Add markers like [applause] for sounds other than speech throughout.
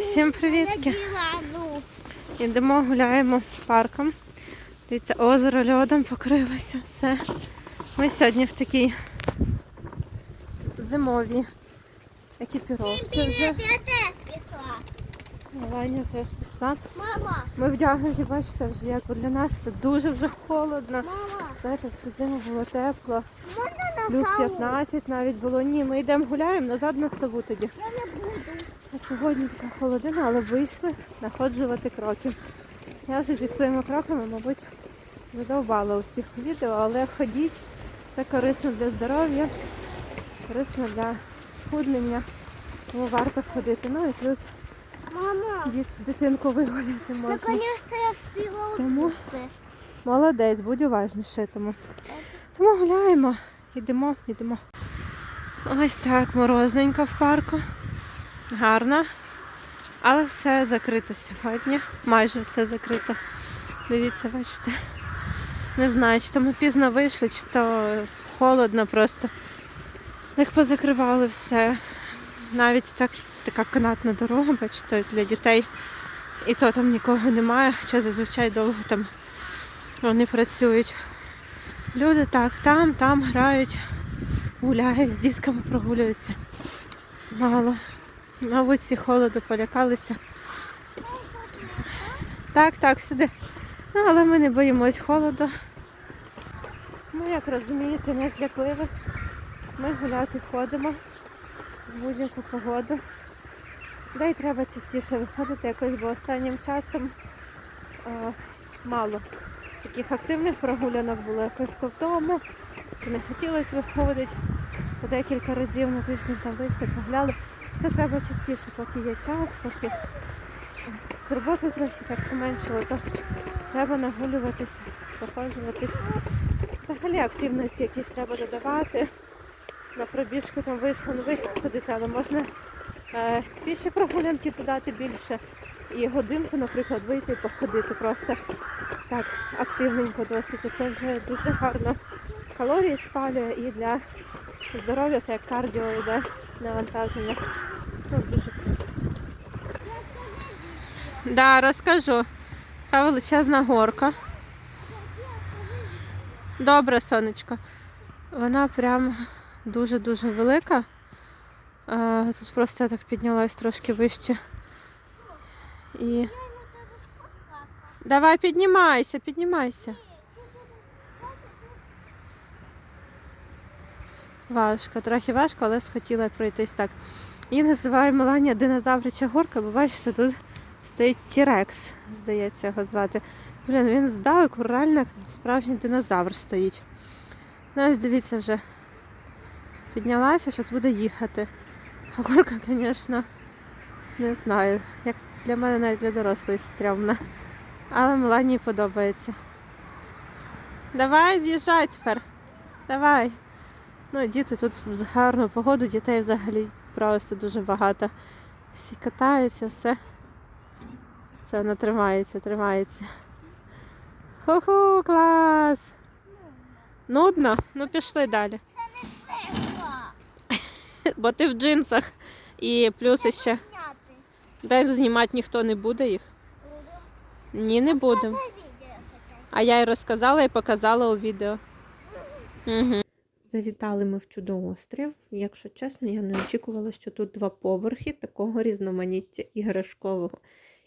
Всім привітки. Йдемо, гуляємо парком. Дивіться, озеро льодом покрилося. Все. Ми сьогодні в такій зимовій екіпіровці пішла. Ваня теж пішла. Мама, Ми вдягнуті, бачите, вже як для нас це дуже вже холодно. Знаєте, всю зиму було тепло. Плюс 15 навіть було. Ні, ми йдемо гуляємо назад на сову тоді. Сьогодні така холодина, але вийшли находжувати кроки. Я вже зі своїми кроками, мабуть, задовбала усіх відео, але ходіть, це корисно для здоров'я, корисно для схуднення, тому варто ходити. Ну і плюс Мама, діт, дитинку вигуляти можна. наконец-то я співала. Тому молодець, будь уважніше тому. Тому гуляємо, йдемо, йдемо. Ось так, морозненько в парку. Гарно. Але все закрито сьогодні. Майже все закрито. Дивіться, бачите. Не знаю, чи то ми пізно вийшли, чи то холодно просто. Так позакривали все. Навіть так, така канатна дорога, бачите, для дітей. І то там нікого немає, хоча зазвичай довго там вони працюють. Люди так, там, там грають, гуляють, з дітками прогулюються. Мало. Мабуть, всі холоду полякалися. Так, так, сюди. Ну, але ми не боїмось холоду. Ми, як розумієте, не злякливих. Ми гуляти ходимо в будь-яку погоду. Да й треба частіше виходити якось, бо останнім часом е, мало таких активних прогулянок було якось то вдома. Не хотілося виходити декілька разів на тиждень там вийшли, погуляли. Це треба частіше, поки є час, поки з роботою трохи так поменшило, то треба нагулюватися, походжуватися. Взагалі активності якісь треба додавати. На пробіжку там вийшло, не вийшло сходити, але можна е, піші прогулянки додати більше. І годинку, наприклад, вийти і походити просто так активненько досить. Це вже дуже гарно калорії спалює і для здоров'я це як кардіо йде навантаження. Ну, дуже круто. Да, розкажу. Така величезна горка. Добре, сонечко. Вона прям дуже-дуже велика. Тут просто я так піднялась трошки вище. І Давай піднімайся, піднімайся. Важко, трохи важко, але схотіла пройтись так. Її називаю Меланія динозаврича горка, бо бачите, тут стоїть Тірекс, здається, його звати. Блін, він здалеку реально справжній динозавр стоїть. Ну ось дивіться вже. Піднялася, зараз буде їхати. Горка, звісно, не знаю. Як для мене навіть для дорослої стрьомна. Але Меланії подобається. Давай, з'їжджай тепер. Давай. Ну, діти тут в гарну погоду, дітей взагалі просто дуже багато. Всі катаються, все. Це вона тримається, тримається. Ху-ху, клас! Нудно? Ну пішли далі. [laughs] Бо ти в джинсах і плюс ще. Дай знімати ніхто не буде їх. Ні, не будемо. А я й розказала і показала у відео. Угу. Завітали ми в чудоострів. Якщо чесно, я не очікувала, що тут два поверхи такого різноманіття іграшкового.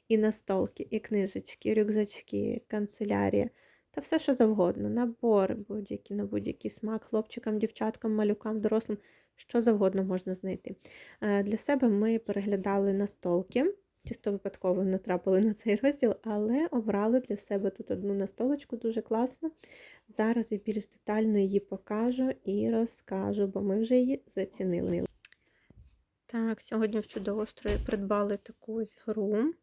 І настолки, і книжечки, рюкзачки, канцелярія та все, що завгодно. Набори будь-які на будь-який смак, хлопчикам, дівчаткам, малюкам, дорослим, що завгодно можна знайти. Е, Для себе ми переглядали настолки. Чисто випадково натрапили на цей розділ, але обрали для себе тут одну настолочку дуже класно. Зараз я більш детально її покажу і розкажу, бо ми вже її зацінили. Так, сьогодні в чудоострові придбали таку гру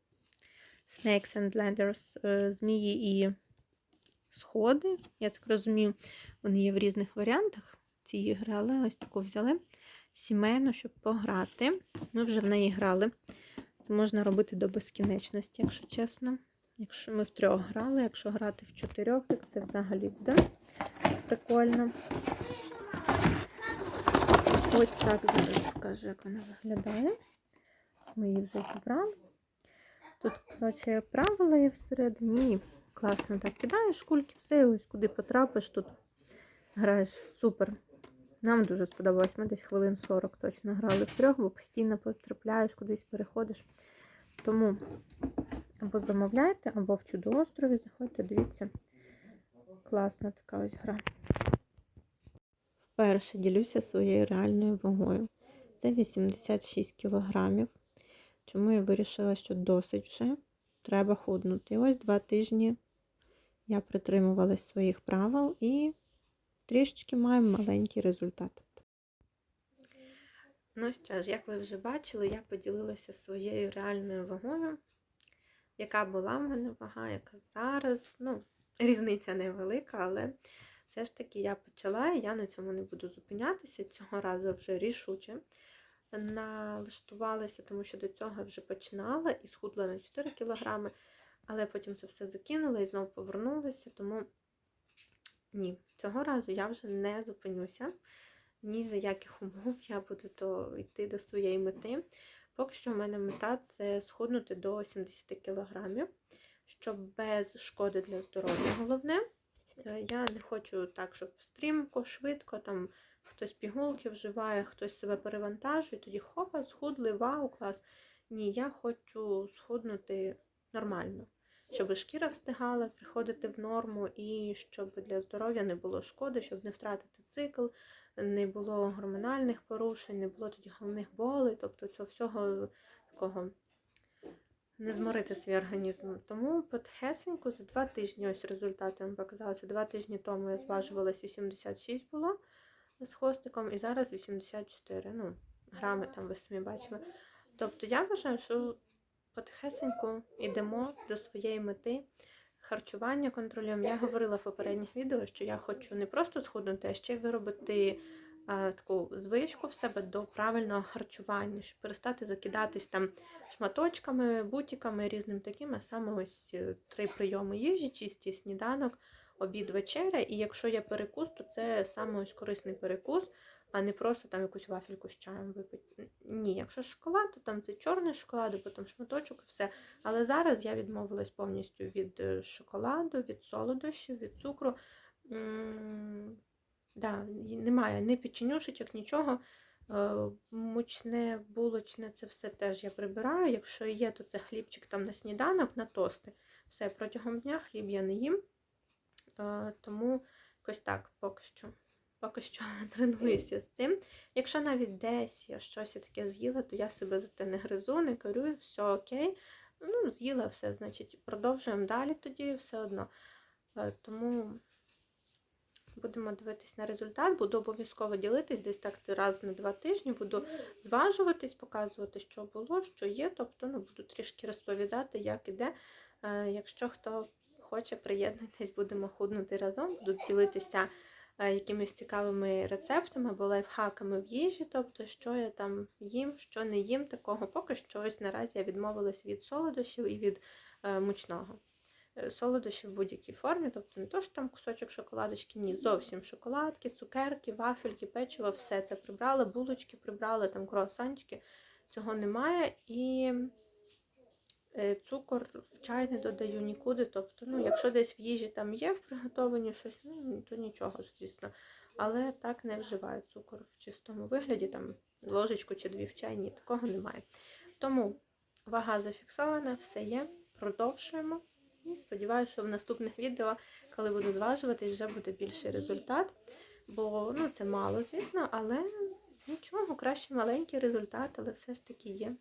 Snakes and Ladders, е, змії і сходи. Я так розумію, вони є в різних варіантах ці ігри, але ось таку взяли сімейну, щоб пограти. Ми вже в неї грали. Це можна робити до безкінечності, якщо чесно. Якщо ми в трьох грали, якщо грати в чотирьох, так це взагалі буде прикольно. Ось так зараз покажу, як вона виглядає. ми її вже зібрали. Тут, коротше, правила є всередині. Класно так кидаєш кульки, все, і ось куди потрапиш, тут граєш супер. Нам дуже сподобалось. Ми десь хвилин 40 точно грали втрьох, бо постійно потрапляєш, кудись переходиш. Тому або замовляйте, або в чудоострові заходьте, дивіться. Класна така ось гра. Вперше ділюся своєю реальною вагою. Це 86 кілограмів. Чому я вирішила, що досить вже треба худнути. Ось два тижні я притримувалась своїх правил і трішечки маємо маленький результат. Ну що ж, як ви вже бачили, я поділилася своєю реальною вагою, яка була в мене вага, яка зараз. Ну, різниця невелика, але все ж таки я почала, і я на цьому не буду зупинятися. Цього разу вже рішуче налаштувалася, тому що до цього вже починала і схудла на 4 кілограми, але потім це все закинула і знову повернулася. Тому ні, цього разу я вже не зупинюся. Ні за яких умов я буду то йти до своєї мети. Поки що в мене мета це схуднути до 70 кілограмів, щоб без шкоди для здоров'я. Головне, я не хочу так, щоб стрімко, швидко, там хтось пігулки вживає, хтось себе перевантажує, тоді хопа, схудли, вау, клас. Ні, я хочу схуднути нормально, щоб шкіра встигала приходити в норму і щоб для здоров'я не було шкоди, щоб не втратити цикл, не було гормональних порушень, не було тоді головних болей, тобто цього всього такого не зморити свій організм. Тому потихесеньку за два тижні ось результати вам показала. Це два тижні тому я зважувалась 86 було з хвостиком, і зараз 84. Ну, грами там ви самі бачили. Тобто я вважаю, що потихесеньку йдемо до своєї мети. Харчування контролюємо. Я говорила в попередніх відео, що я хочу не просто схуднути, а ще виробити таку звичку в себе до правильного харчування, щоб перестати закидатись там шматочками, бутіками, різним таким, а саме ось е, три прийоми їжі, чисті сніданок, обід, вечеря. І якщо є перекус, то це саме ось корисний перекус, а не просто там якусь вафельку з чаєм випити. Ні, якщо шоколад, то там це чорний шоколад, потім шматочок і все. Але зараз я відмовилась повністю від е, шоколаду, від солодощів, від цукру. Да, немає ні печенюшечок, нічого. Е, Мучне, булочне, це все теж я прибираю. Якщо є, то це хлібчик там на сніданок, на тости. Все, протягом дня хліб я не їм. Е, Тому якось так поки що. Поки що [laughs] тренуюся з цим. Якщо навіть десь я щось таке з'їла, то я себе за те не гризу, не корюю, все окей. Ну, з'їла все, значить, продовжуємо далі тоді все одно. Е, Тому будемо дивитись на результат, буду обов'язково ділитись десь так раз на два тижні, буду зважуватись, показувати, що було, що є. Тобто ну, буду трішки розповідати, як іде. Е, Якщо хто хоче, приєднуйтесь, будемо худнути разом, буду ділитися е, якимись цікавими рецептами або лайфхаками в їжі, тобто, що я там їм, що не їм такого. Поки що ось наразі я відмовилась від солодощів і від е, мучного. Е, Солодощі в будь-якій формі, тобто не то, що там кусочок шоколадочки, ні, зовсім шоколадки, цукерки, вафельки, печиво, все це прибрали, булочки прибрали, там круасанчики, цього немає. І е, цукор в чай не додаю нікуди. Тобто, ну, якщо десь в їжі там є в приготованні щось, ну, то нічого ж, звісно. Але так не вживаю цукор в чистому вигляді, там ложечку чи дві в чай, ні, такого немає. Тому вага зафіксована, все є, продовжуємо. І сподіваюся, що в наступних відео, коли буду зважуватись, вже буде більший результат. Бо ну, це мало, звісно, але нічого, краще маленький результат, але все ж таки є.